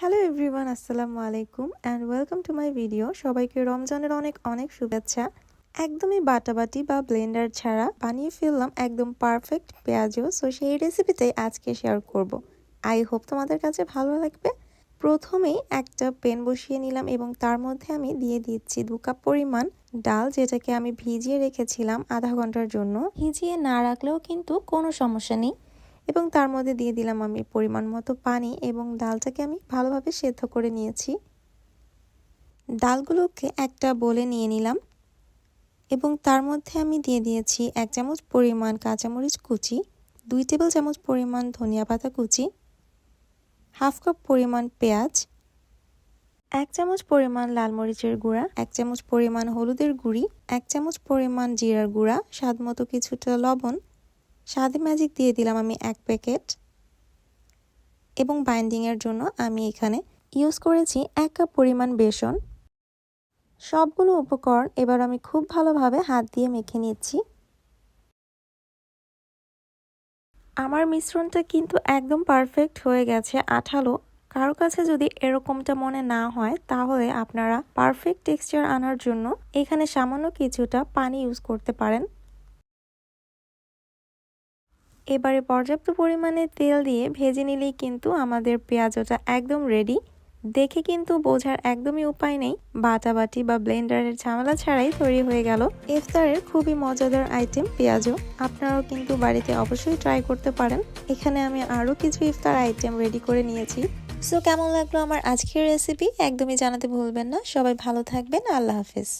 Hello everyone আসসালামু আলাইকুম and welcome to my video সবাইকে রমজানের অনেক অনেক শুভেচ্ছা। একদমই বাটাবাটি বা ব্লেন্ডার ছাড়া বানিয়ে ফেললাম একদম পারফেক্ট পেঁয়াজও। সো সেই রেসিপিটাই আজকে শেয়ার করব। আই হোপ তোমাদের কাছে ভালো লাগবে। প্রথমেই একটা পেন বসিয়ে নিলাম এবং তার মধ্যে আমি দিয়ে দিচ্ছি দু কাপ পরিমাণ ডাল, যেটাকে আমি ভিজিয়ে রেখেছিলাম আধা ঘণ্টার জন্য। ভিজিয়ে না রাখলেও কিন্তু কোনো সমস্যা নেই। এবং তার মধ্যে দিয়ে দিলাম আমি পরিমাণ মতো পানি এবং ডালটাকে আমি ভালোভাবে সেদ্ধ করে নিয়েছি। ডালগুলোকে একটা বলে নিয়ে নিলাম এবং তার মধ্যে আমি দিয়ে দিয়েছি এক চামচ পরিমাণ কাঁচামরিচ কুচি, দুই টেবিল চামচ পরিমাণ ধনিয়া পাতা কুচি, হাফ কাপ পরিমাণ পেঁয়াজ, এক চামচ পরিমাণ লাল মরিচের গুঁড়া, এক চামচ পরিমাণ হলুদের গুঁড়ি, এক চামচ পরিমাণ জিরার গুঁড়া স্বাদ মতো কিছুটা লবণ স্বাদে ম্যাজিক দিয়ে দিলাম আমি এক প্যাকেট এবং বাইন্ডিংয়ের জন্য আমি এখানে ইউজ করেছি এক কাপ পরিমাণ বেসন। সবগুলো উপকরণ এবার আমি খুব ভালোভাবে হাত দিয়ে মেখে নিচ্ছি। আমার মিশ্রণটা কিন্তু একদম পারফেক্ট হয়ে গেছে, আঠালো। কারও কাছে যদি এরকমটা মনে না হয়, তাহলে আপনারা পারফেক্ট টেক্সচার আনার জন্য এখানে সামান্য কিছুটা পানি ইউজ করতে পারেন। এবারে পর্যাপ্ত পরিমাণে তেল দিয়ে ভেজে নিলেই কিন্তু আমাদের পেঁয়াজটা একদম রেডি দেখে কিন্তু বোঝার একদমই উপায় নেই। বাটাবাটি বা ব্লেন্ডারের ঝামেলা ছাড়াই তৈরি হয়ে গেল ইফতারের খুবই মজাদার আইটেম পেঁয়াজও। আপনারাও কিন্তু বাড়িতে অবশ্যই ট্রাই করতে পারেন। এখানে আমি আরও কিছু ইফতার আইটেম রেডি করে নিয়েছি। সো কেমন লাগল আমার আজকের রেসিপি একদমই জানাতে ভুলবেন না। সবাই ভালো থাকবেন। আল্লাহ হাফিজ।